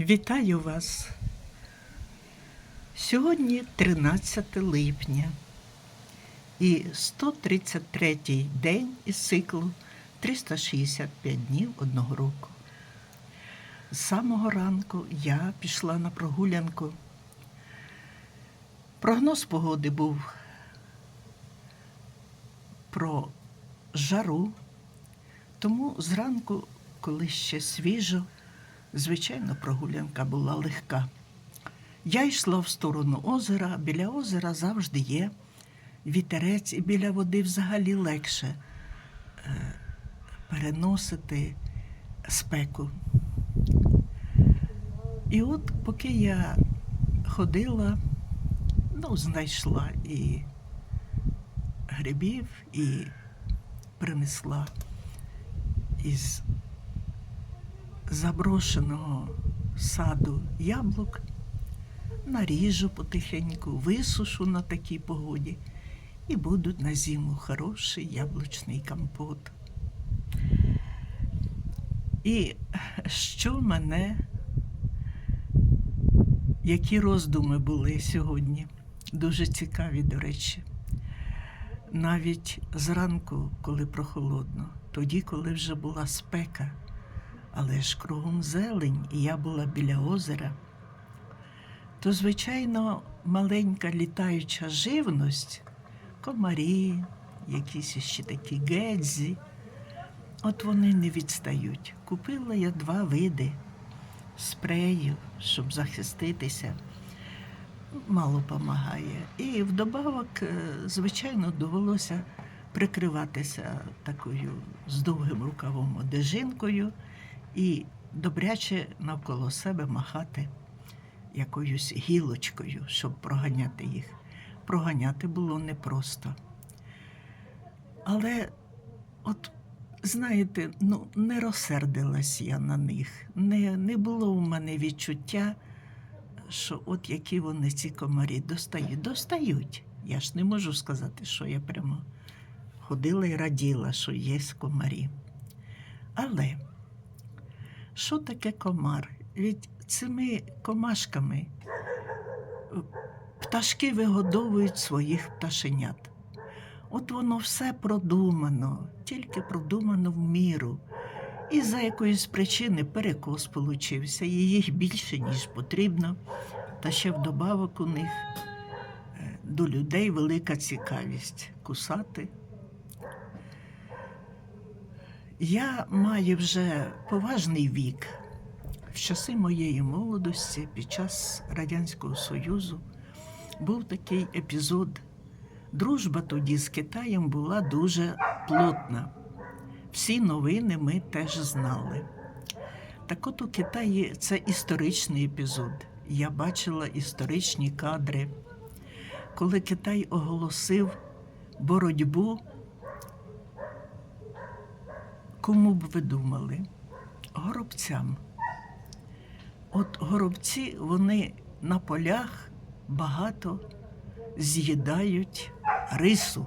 Вітаю вас. Сьогодні 13 липня і 133 день із циклу 365 днів одного року. З самого ранку я пішла на прогулянку. Прогноз погоди був про жару, тому зранку, коли ще свіжо, звичайно, прогулянка була легка. Я йшла в сторону озера, біля озера завжди є вітерець, і біля води взагалі легше е, переносити спеку. І от поки я ходила, ну, знайшла і грибів, і принесла із заброшеного саду яблук, наріжу потихеньку, висушу на такій погоді, і будуть на зиму хороший яблучний компот. І що мене, які роздуми були сьогодні, дуже цікаві, до речі. Навіть зранку, коли прохолодно, тоді, коли вже була спека, але ж кругом зелень, і я була біля озера, то, звичайно, маленька літаюча живність, комарі, якісь ще такі гедзі, от вони не відстають. Купила я два види спреїв, щоб захиститися. Мало допомагає. І вдобавок, е, звичайно, довелося прикриватися такою з довгим рукавом одежинкою і добряче навколо себе махати якоюсь гілочкою, щоб проганяти їх. Проганяти було непросто. Але, от, знаєте, ну, не розсердилась я на них. Не, не було в мене відчуття, що от які вони ці комарі достають. Достають. Я ж не можу сказати, що я прямо ходила і раділа, що є комарі. Але що таке комар? Від цими комашками пташки вигодовують своїх пташенят. От воно все продумано, тільки продумано в міру. І за якоїсь причини перекос получився, їх більше, ніж потрібно. Та ще вдобавок у них е, до людей велика цікавість кусати. Я маю вже поважний вік. В часи моєї молодості під час Радянського Союзу був такий епізод. Дружба тоді з Китаєм була дуже плотна. Всі новини ми теж знали. Так от у Китаї це історичний епізод. Я бачила історичні кадри, коли Китай оголосив боротьбу. Кому б ви думали? Горобцям. От горобці вони на полях багато з'їдають рису,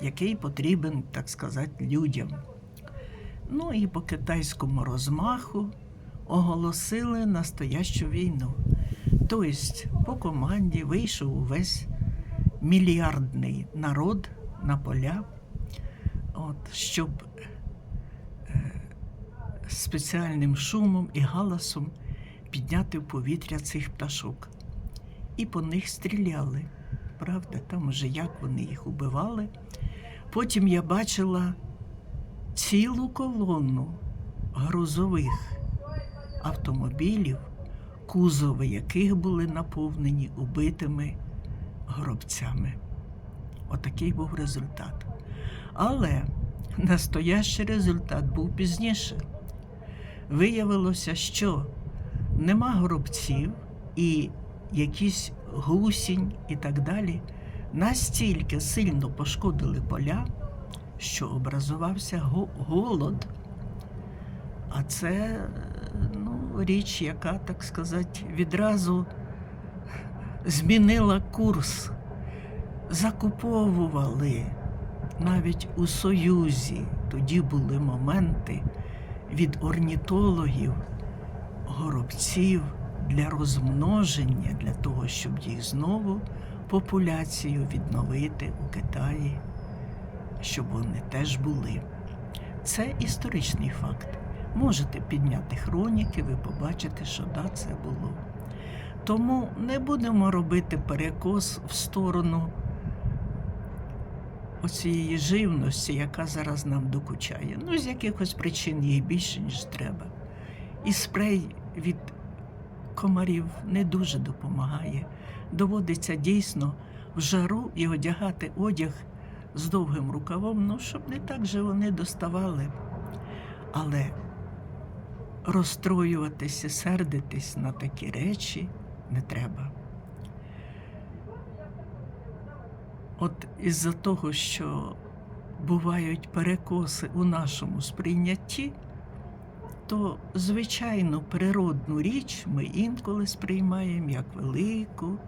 який потрібен, так сказати, людям. Ну і по китайському розмаху оголосили настоящу війну. Тобто по команді вийшов увесь мільярдний народ на поля, от, щоб спеціальним шумом і галасом підняти в повітря цих пташок. І по них стріляли. Правда, там уже як вони їх убивали. Потім я бачила цілу колону грузових автомобілів, кузови яких були наповнені убитими гробцями. Отакий був результат. Але настоящий результат був пізніше. Виявилося, що нема гробців і якісь гусінь і так далі настільки сильно пошкодили поля, що образувався голод. А це ну, річ, яка, так сказати, відразу змінила курс. Закуповували навіть у Союзі. Тоді були моменти від орнітологів, горобців, для розмноження, для того, щоб їх знову популяцію відновити у Китаї, щоб вони теж були. Це історичний факт. Можете підняти хроніки, ви побачите, що да, це було. Тому не будемо робити перекос в сторону оцієї живності, яка зараз нам докучає. Ну, з якихось причин їй більше, ніж треба. І спрей від комарів не дуже допомагає. Доводиться дійсно в жару і одягати одяг з довгим рукавом, ну, щоб не так же вони доставали. Але розстроюватися, сердитись на такі речі не треба. От із-за того, що бувають перекоси у нашому сприйнятті, то звичайно природну річ ми інколи сприймаємо як велику,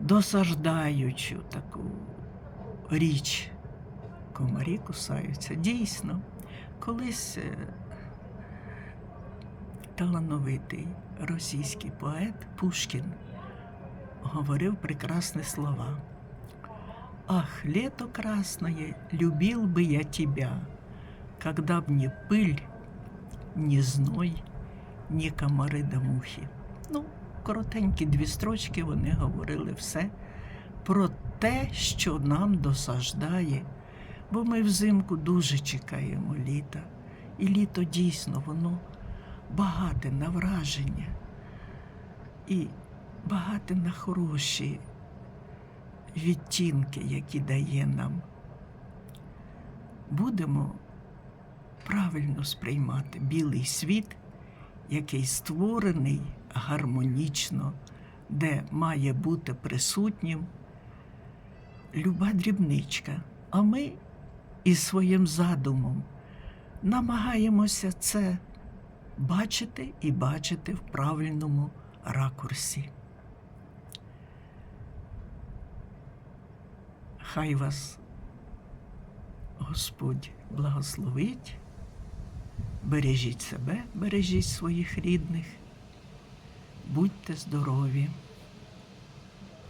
досаждаючу таку річ. Комарі кусаються. Дійсно, колись е, талановитий російський поет Пушкін говорив прекрасні слова. Ах, лето красное, любил бы я тебя, когда б не пыль, ні зной, ні комари да мухи. Ну, коротенькі дві строчки вони говорили все про те, що нам досаждає, бо ми взимку дуже чекаємо літа. І літо дійсно воно багате на враження і багате на хороші відтінки, які дає нам. Будемо правильно сприймати білий світ, який створений гармонічно, де має бути присутнім люба дрібничка. А ми із своїм задумом намагаємося це бачити і бачити в правильному ракурсі. Хай вас Господь благословить, бережіть себе, бережіть своїх рідних, будьте здорові.